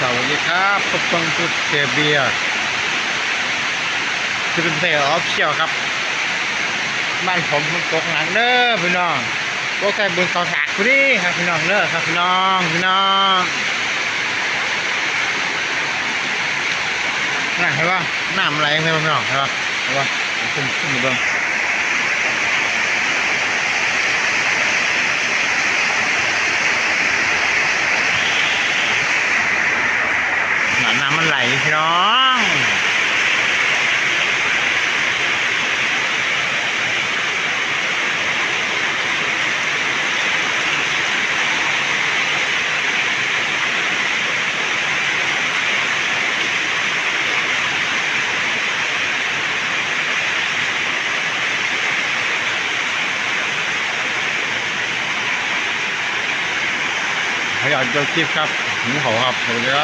สวัสดีครับพบกับพุทธเซเบียร์คือเป็นเพลงออฟเชียลครับ บ้านผมมันตกหนักเด้อพี่น้องตกใส่บนเสาถากพอดีครับพี่น้องเด้อครับพี่น้องพี่น้องน่าเห็นปะน้ำไหลไหมพี่น้องเห็นปะเห็นปะขึ้นขึ้นมาบิ่ง น้ำมันไหลพี่น้องขยันเจ้าคลิปครับหมูเขาครับสวัสดีครับ